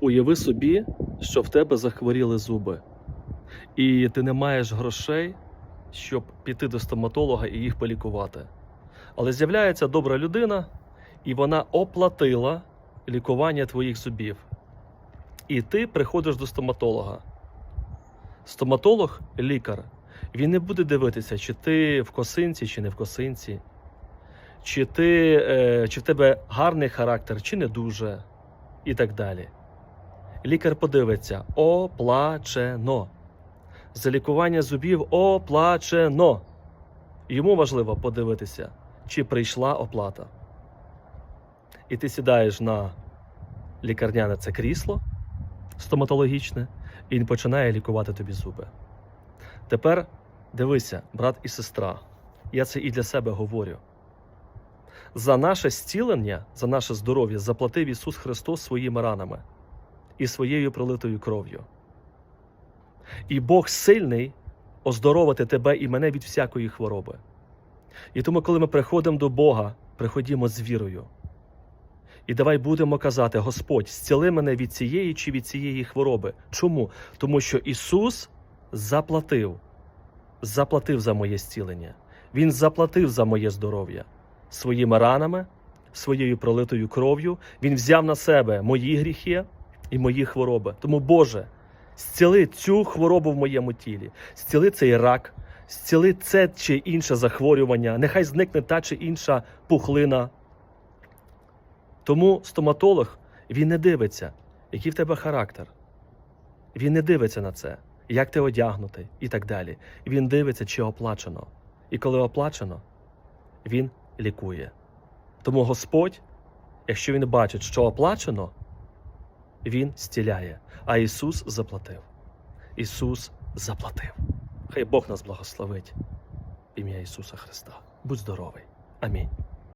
Уяви собі, що в тебе захворіли зуби, і ти не маєш грошей, щоб піти до стоматолога і їх полікувати. Але з'являється добра людина, і вона оплатила лікування твоїх зубів. І ти приходиш до стоматолога. Стоматолог лікар. Він не буде дивитися, чи ти в косинці, чи не в косинці, чи, ти, е, чи в тебе гарний характер, чи не дуже, і так далі. Лікар подивиться: оплачено. За лікування зубів оплачено. Йому важливо подивитися, чи прийшла оплата. І ти сідаєш на лікарняне це крісло стоматологічне, і він починає лікувати тобі зуби. Тепер дивися, брат і сестра, я це і для себе говорю. За наше зцілення, за наше здоров'я заплатив Ісус Христос своїми ранами і своєю пролитою кров'ю. І Бог сильний оздоровити тебе і мене від всякої хвороби. І тому, коли ми приходимо до Бога, приходімо з вірою. І давай будемо казати: Господь, зціли мене від цієї чи від цієї хвороби. Чому? Тому що Ісус заплатив, заплатив за моє зцілення. Він заплатив за моє здоров'я своїми ранами, своєю пролитою кров'ю. Він взяв на себе мої гріхи і мої хвороби. Тому, Боже, зціли цю хворобу в моєму тілі, зціли цей рак, зціли це чи інше захворювання, нехай зникне та чи інша пухлина. Тому стоматолог він не дивиться, який в тебе характер. Він не дивиться на це, як ти одягнутий і так далі. Він дивиться, чи оплачено. І коли оплачено, він лікує. Тому Господь, якщо він бачить, що оплачено, він стіляє, А Ісус заплатив. Ісус заплатив. Хай Бог нас благословить. В ім'я Ісуса Христа. Будь здоровий. Амінь.